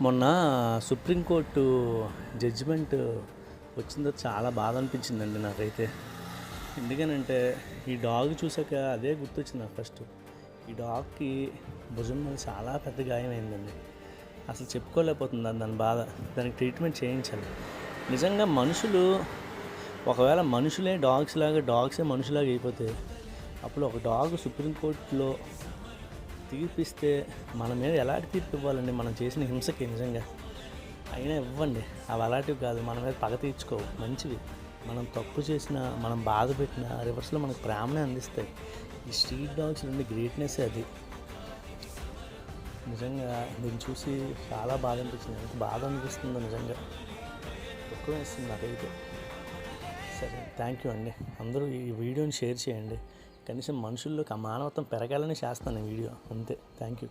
మొన్న supreme court judgement వచ్చిందో చాలా బాధ అనిపించిందండి నాకైతే. ఎందుకనంటే ఈ డాగ్ చూసాక అదే గుర్తొచ్చింది నాకు ఫస్ట్. ఈ డాగ్కి భుజం మీద చాలా పెద్ద గాయమైందండి. అసలు చెప్పుకోలేకపోతుంది దాని బాధ. దానికి ట్రీట్మెంట్ చేయించాలి. నిజంగా మనుషులు ఒకవేళ మనుషులే డాగ్స్ లాగా డాగ్సే మనుషులాగా అయిపోతే అప్పుడు ఒక డాగ్ సుప్రీంకోర్టులో తీర్పిస్తే మన మీద ఎలాంటి తీర్పు ఇవ్వాలండి? మనం చేసిన హింసకి నిజంగా. అయినా ఇవ్వండి. అవి అలాంటివి కాదు. మన మీద పగ తీర్చుకోవు. మంచివి. మనం తప్పు చేసిన మనం బాధ పెట్టిన రివర్స్లో మనకు ప్రేమనే అందిస్తాయి. ఈ స్ట్రీట్ డాగ్స్ నుండి గ్రేట్నెస్ అది. నిజంగా దీన్ని చూసి చాలా బాధ అనిపించింది. ఎంత బాధ అనిపిస్తుందో నిజంగా. ఎక్కువ వేస్తుంది నాకైతే. సరే. థ్యాంక్ యూ అండి. అందరూ ఈ వీడియోని షేర్ చేయండి. కనీసం మనుషుల్లోకి ఆ మానవత్వం పెరగాలని చేస్తాను ఈ వీడియో. అంతే. Thank you